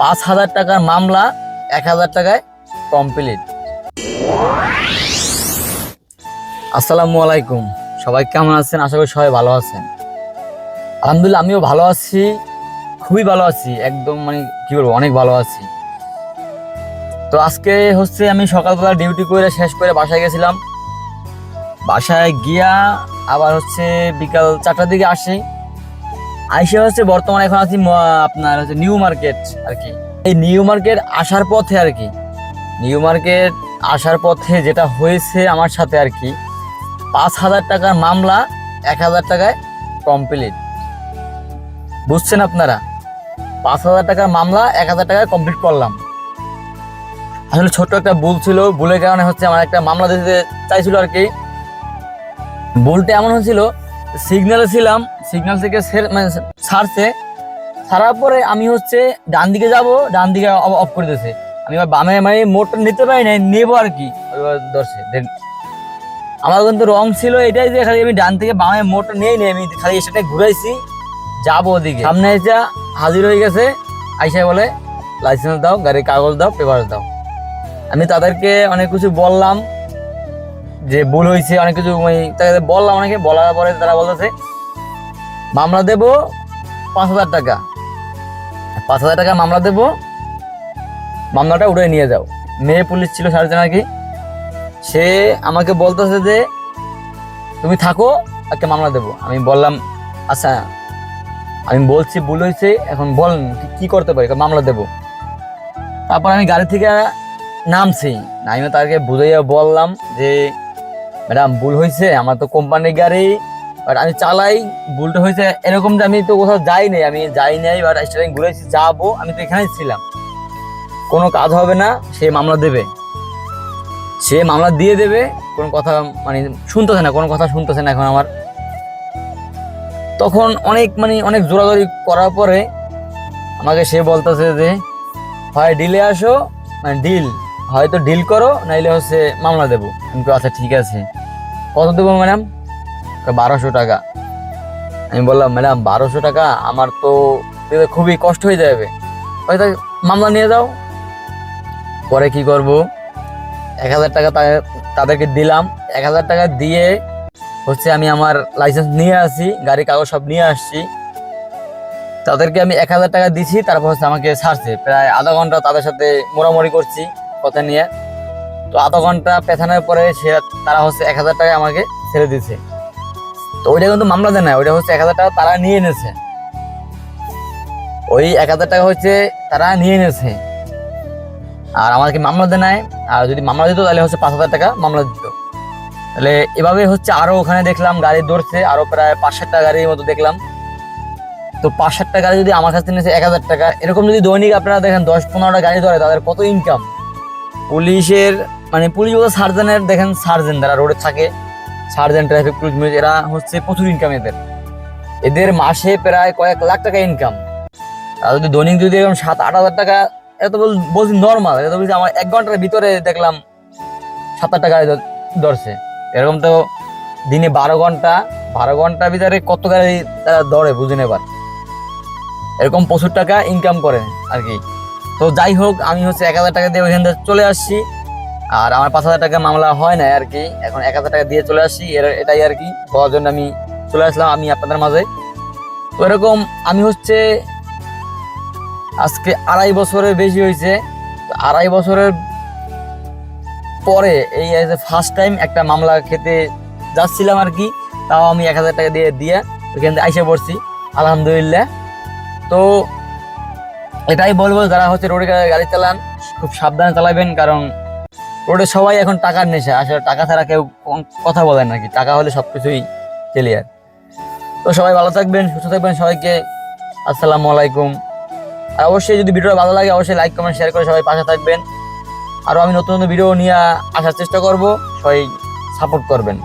পাঁচ হাজার টাকার মামলা এক হাজার টাকায় কমপ্লিট আসসালামু আলাইকুম। সবাই কেমন আছেন? আশা করি সবাই ভালো আছেন। আলহামদুলিল্লাহ, আমিও ভালো আছি। খুবই ভালো আছি। একদম মানে কি বলব, অনেক ভালো আছি। তো আজকে হচ্ছে আমি সকালবেলা ডিউটি করে শেষ করে বাসায় গেছিলাম। বাসায় গিয়া আবার হচ্ছে বিকাল চারটার দিকে আসি। আইসে হচ্ছে বর্তমানে এখন আছি আপনার হচ্ছে নিউ মার্কেট আর কি। এই নিউ মার্কেট আসার পথে আর কি। নিউ মার্কেট আসার পথে যেটা হয়েছে আমার সাথে আর কি, পাঁচ হাজার টাকার মামলা এক হাজার টাকায় কমপ্লিট বুঝছেন আপনারা? পাঁচ হাজার টাকার মামলা এক হাজার টাকায় কমপ্লিট করলাম। আসলে ছোট্ট একটা ভুল ছিল, ভুলের কারণে হচ্ছে আমার একটা মামলা দিতে চাইছিল আর কি। ভুলটা এমন হয়েছিল সিগন্যালে ছিলাম সিগন্যাল থেকে মানে ছাড়ছে ছাড়ার পরে আমি হচ্ছে ডান দিকে যাব, ডান দিকে অফ করে দিয়েছে। আমি এবার বামে মানে মোটটা নিতে পারি নাই, নেব আর কি ধরছে, Then আমার কিন্তু রং ছিল এটাই যে খালি আমি ডান থেকে বামে মোটটা নেই নেই, আমি খালি সেটা ঘুরাইছি, যাব ওদিকে। সামনে এসে হাজির হয়ে গেছে, আইসা বলে লাইসেন্স দাও, গাড়ির কাগজ দাও পেপার দাও। আমি তাদেরকে অনেক কিছু বললাম যে ভুল হয়েছে, অনেক কিছু মানে বললাম অনেকে, বলার পরে তারা বলতেছে, মামলা দেব পাঁচ হাজার টাকা। পাঁচ হাজার টাকা মামলা দেব, মামলাটা উঠে নিয়ে যাও। মেয়ে পুলিশ ছিল সাড়ে নাকি সে আমাকে বলতেছে যে, তুমি থাকো একটা মামলা দেবো। আমি বললাম আচ্ছা আমি বলছি ভুল হয়েছে, এখন বলেন কি- করতে পারি? মামলা দেবো। তারপর আমি গাড়ি থেকে নামছি। আমি তাকে বুঝাইয়া বললাম যে ম্যাডাম ভুল হয়েছে আমার তো কোম্পানির গাড়ি বাট আমি চালাই ভুলটা হয়েছে এরকম যে আমি তো কোথাও যাই নাই আমি যাই নাই বাট স্টারিং ঘুরেছি যাব আমি তো এখানেই ছিলাম। কোনো কাজ হবে না সে মামলা দেবে। সে মামলা দিয়ে দেবে কোনো কথা মানে শুনতেছে না কোনো কথা শুনতেছে না এখন আমার। তখন অনেক মানে অনেক জোরাজোরি করার পরে আমাকে সে বলতেছে যে হয় ডিলে আসো মানে ডিল হয়তো ডিল করো নাইলে হচ্ছে মামলা দেবো। বলি, আচ্ছা ঠিক আছে। কত দেবো ম্যাডাম? বারোশো টাকা। আমি বললাম, ম্যাডাম, বারোশো টাকা আমার তো দিতে খুবই কষ্ট হয়ে যাবে। হয়তো মামলা নিয়ে যাও। পরে কি করব? এক হাজার টাকা তাদেরকে দিলাম। এক হাজার টাকা দিয়ে হচ্ছে আমি আমার লাইসেন্স নিয়ে আসি গাড়ি কাগজ সব নিয়ে আসছি। তাদেরকে আমি এক হাজার টাকা দিছি, তারপর হচ্ছে আমাকে ছাড়ছে। প্রায় আধা ঘণ্টা তাদের সাথে মোড়ামুড়ি করছি, কথা নিয়ে। তো আধা ঘণ্টা পেছানোর পরে সে তারা হচ্ছে এক হাজার টাকা আমাকে ছেড়ে দিছে তো ওইটা কিন্তু মামলা দেয় না, ওইটা হচ্ছে এক হাজার টাকা তারা নিয়ে এনেছে। ওই এক হাজার টাকা হচ্ছে তারা নিয়ে এনেছে। আর আমাকে মামলা দেয় নাই? আর যদি মামলা দিত তাহলে হচ্ছে পাঁচ হাজার টাকা মামলা দিত। তাহলে এভাবে হচ্ছে আরও ওখানে দেখলাম গাড়ি ধরছে, আরও প্রায় পাঁচ সাতটা গাড়ির মতো দেখলাম। তো পাঁচ সাতটা গাড়ি যদি আমার কাছ নিয়েছে এক হাজার টাকা, এরকম যদি দৈনিক আপনারা দেখেন দশ পনেরোটা গাড়ি ধরে, তাদের কত ইনকাম পুলিশের মানে পুলিশ বলতে সার্জেনের দেখেন সার্জেন যারা রোডে থাকে সার্জেন ট্রাফিক পুলিশ, এরা হচ্ছে প্রচুর ইনকাম এদের। এদের মাসে প্রায় কয়েক লাখ টাকা ইনকাম আর যদি দৈনিক যদি এরকম সাত, আট হাজার টাকা এত বল- বলছি নর্মাল এটা বলছি আমার এক ঘণ্টার ভিতরে দেখলাম সাত গাড়ি ধর- ধরছে। এরকম তো দিনে বারো ঘণ্টা, বারো ঘণ্টার ভিতরে কত গাড়ি তারা দৌড়ে বুঝে নেবার এরকম প্রচুর টাকা ইনকাম করে আর কি। তো যাই হোক, আমি হচ্ছে এক হাজার টাকা দিয়ে ওইখান থেকে চলে আসছি। আর আমার পাঁচ হাজার টাকা মামলা হয় না আর কি। এখন এক হাজার টাকা দিয়ে চলে আসছি এর এটাই আর কি। হওয়ার জন্য আমি চলে আসলাম, আমি আপনাদের মাঝে। তো এরকম আমি হচ্ছে আজকে আড়াই বছরের বেশি হয়েছে। আড়াই বছরের পরে এই যে ফার্স্ট টাইম একটা মামলা খেতে যাচ্ছিলাম আর কি। তাও আমি এক হাজার টাকা দিয়ে দিয়ে ওইখান থেকে আইসে পড়ছি, আলহামদুলিল্লাহ। তো এটাই বলব, যারা হচ্ছে রোডে গাড়ি চালান, খুব সাবধানে চালাবেন, কারণ রোডে সবাই এখন টাকার নেশা। আসলে টাকা ছাড়া কেউ কথা বলে নাকি টাকা হলে সব কিছুই ক্লিয়ার তো সবাই ভালো থাকবেন, সুস্থ থাকবেন সবাইকে। আসসালামু আলাইকুম। আর অবশ্যই যদি ভিডিওটা ভালো লাগে, অবশ্যই লাইক কমেন্ট শেয়ার করে সবাই পাশে থাকবেন। আরও আমি নতুন নতুন ভিডিও নিয়ে আসার চেষ্টা করব। সবাই সাপোর্ট করবেন।